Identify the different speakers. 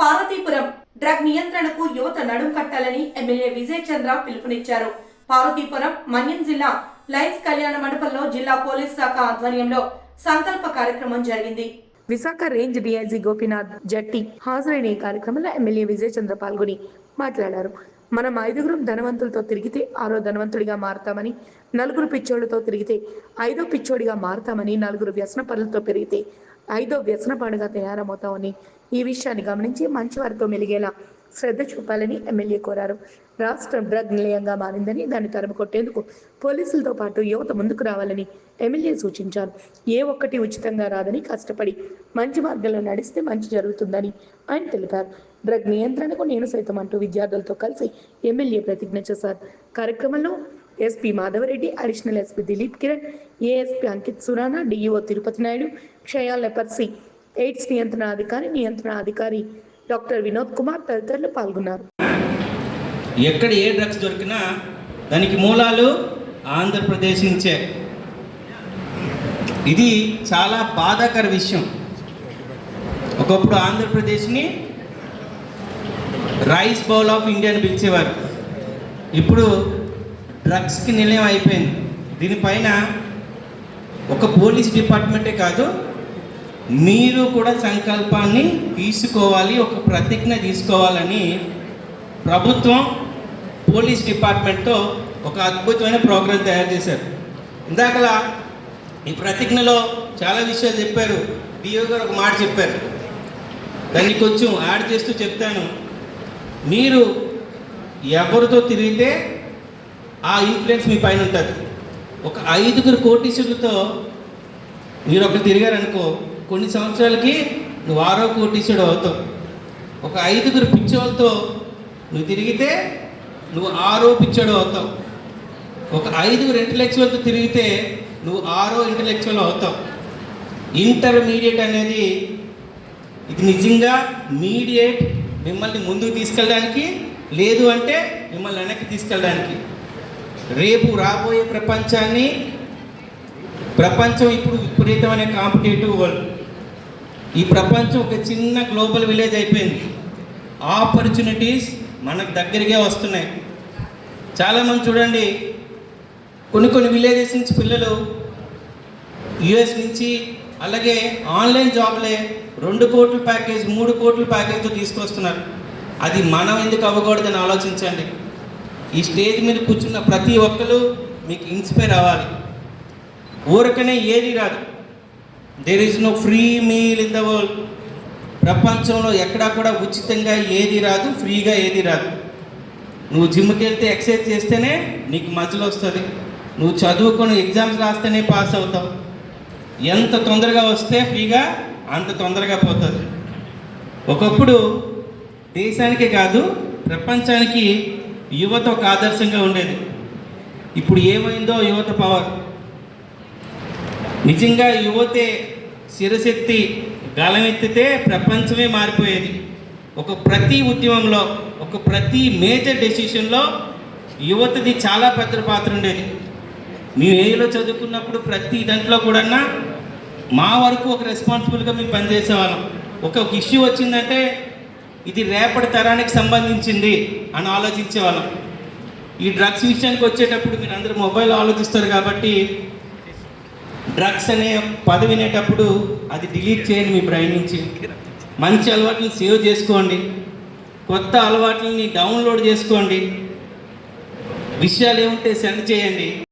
Speaker 1: Parvathipuram. Drug నియంత్రణకు యువత నడుం కట్టాలని ఎమ్మెల్యే విజయ్ చంద్ర పిలుపునిచ్చారు. పార్వతీపురం మన్యం జిల్లా లయన్స్ కళ్యాణ మండపంలో జిల్లా పోలీస్ శాఖ ఆధ్వర్యంలో సంకల్ప కార్యక్రమం జరిగింది.
Speaker 2: విశాఖ రేంజ్ డిఐజీ గోపీనాథ్ జట్టి హాజరైన ఈ కార్యక్రమంలో ఎమ్మెల్యే విజయ్ చంద్ర పాల్గొని మాట్లాడారు. మనం ఐదుగురం ధనవంతులతో తిరిగితే ఆరో ధనవంతుడిగా మారతామని నలుగురు పిచ్చోళ్ళతో తిరిగితే ఐదో పిచ్చోడిగా మారతామని నలుగురు వ్యసన పనులతో పెరిగితే ఐదో వ్యసన పండుగ తయారమవుతామని ఈ విషయాన్ని గమనించి మంచి వారితో మెలిగేలా శ్రద్ధ చూపాలని ఎమ్మెల్యే కోరారు. రాష్ట్రం డ్రగ్ నిలయంగా మారిందని దాన్ని తరిమి కొట్టేందుకు పోలీసులతో పాటు యువత ముందుకు రావాలని ఎమ్మెల్యే సూచించారు. ఏ ఒక్కటి ఉచితంగా రాదని కష్టపడి మంచి మార్గంలో నడిస్తే మంచి జరుగుతుందని ఆయన తెలిపారు. డ్రగ్ నియంత్రణకు నేను సైతం అంటూ విద్యార్థులతో కలిసి ఎమ్మెల్యే ప్రతిజ్ఞ చేశారు. కార్యక్రమంలో SP Madhavareddy additional SP Dilip Kiran ASP Ankit Surana DEO Tirupati Naidu క్షయ లెపర్సి ఎయిడ్స్ నియంత్రణ అధికారి నియంత్రణ అధికారి డాక్టర్ వినోద్ కుమార్ తదితరులు పాల్గొన్నారు.
Speaker 3: ఎక్కడ ఏ డ్రగ్స్ దొరికినా దానికి మూలాలు ఆంధ్రప్రదేశ్ నుంచే. ఇది చాలా బాధాకర విషయం. ఒకప్పుడు ఆంధ్రప్రదేశ్ని రైస్ బౌల్ ఆఫ్ ఇండియా అని పిలిచేవారు. ఇప్పుడు డ్రగ్స్కి నిలయం అయిపోయింది. దీనిపైన ఒక పోలీస్ డిపార్ట్మెంటే కాదు మీరు కూడా సంకల్పాన్ని తీసుకోవాలి ఒక ప్రతిజ్ఞ తీసుకోవాలని ప్రభుత్వం పోలీస్ డిపార్ట్మెంట్తో ఒక అద్భుతమైన ప్రోగ్రాం తయారు చేశారు. ఇందాకలా ఈ ప్రతిజ్ఞలో చాలా విషయాలు చెప్పారు. డిఓ గారు ఒక మాట చెప్పారు. దాన్ని కొంచెం యాడ్ చేస్తూ చెప్తాను. మీరు ఎవరితో తిరిగితే ఆ ఇన్ఫ్లుయెన్స్ మీ పైన ఉంటుంది. ఒక ఐదుగురు కోటీసులతో మీరు ఒకరు తిరిగారనుకో కొన్ని సంవత్సరాలకి నువ్వు ఆరో కోటీసుడు అవుతావు. ఒక ఐదుగురు పిచ్చోళ్ళతో నువ్వు తిరిగితే నువ్వు ఆరో పిచ్చోడు అవుతావు. ఒక ఐదుగురు ఇంటలెక్చువల్తో తిరిగితే నువ్వు ఆరో ఇంటలెక్చువల్ అవుతావు. ఇంటర్మీడియట్ అనేది ఇది నిజంగా మీడియేట్ మిమ్మల్ని ముందుకు తీసుకెళ్ళడానికి లేదు అంటే మిమ్మల్ని వెనక్కి తీసుకెళ్ళడానికి. రేపు రాబోయే ప్రపంచాన్ని ప్రపంచం ఇప్పుడు విపరీతమైన కాంపిటేటివ్ వరల్డ్. ఈ ప్రపంచం ఒక చిన్న గ్లోబల్ విలేజ్ అయిపోయింది. ఆపర్చునిటీస్ మనకు దగ్గరగా వస్తున్నాయి. చాలామంది చూడండి కొన్ని కొన్ని విలేజెస్ నుంచి పిల్లలు యుఎస్ నుంచి అలాగే ఆన్లైన్ జాబ్లే రెండు కోట్ల ప్యాకేజ్ మూడు కోట్ల ప్యాకేజ్తో తీసుకొస్తున్నారు. అది మనం ఎందుకు అవ్వకూడదని ఆలోచించండి. ఈ స్టేజ్ మీద కూర్చున్న ప్రతి ఒక్కరు మీకు ఇన్స్పైర్ అవ్వాలి. ఊరికనే ఏది రాదు. There is no free meal in the world ప్రపంచంలో ఎక్కడా కూడా ఉచితంగా ఏది రాదు ఫ్రీగా ఏది రాదు. నువ్వు జిమ్కి వెళ్తే ఎక్సర్సైజ్ చేస్తేనే నీకు మధ్యలో వస్తుంది. నువ్వు చదువుకొని ఎగ్జామ్స్ రాస్తేనే పాస్ అవుతావు. ఎంత తొందరగా వస్తే ఫ్రీగా అంత తొందరగా పోతుంది. ఒకప్పుడు దేశానికే కాదు ప్రపంచానికి యువత ఒక ఆదర్శంగా ఉండేది. ఇప్పుడు ఏమైందో యువత పవర్ నిజంగా యువతే శిరశక్తి గలమెత్తితే ప్రపంచమే మారిపోయేది. ఒక ప్రతి ఉద్యమంలో ఒక ప్రతి మేజర్ డెసిషన్లో యువతది చాలా పెద్ద పాత్ర ఉండేది. మేము ఏలో చదువుకున్నప్పుడు ప్రతి దాంట్లో కూడా మా వరకు ఒక రెస్పాన్సిబుల్గా మేము పనిచేసేవాళ్ళం. ఒక ఒక ఇష్యూ వచ్చిందంటే ఇది రేపటి తరానికి సంబంధించింది అని ఆలోచించేవాళ్ళం. ఈ డ్రగ్స్ విషయానికి వచ్చేటప్పుడు మీరు అందరూ మొబైల్ ఆలోచిస్తారు కాబట్టి డ్రగ్స్ అనే పద వినేటప్పుడు అది డిలీట్ చేయండి మీ బ్రెయిన్ నుంచి. మంచి అలవాట్లను సేవ్ చేసుకోండి. కొత్త అలవాట్లని డౌన్లోడ్ చేసుకోండి. విషయాలు ఏముంటే సెండ్ చేయండి.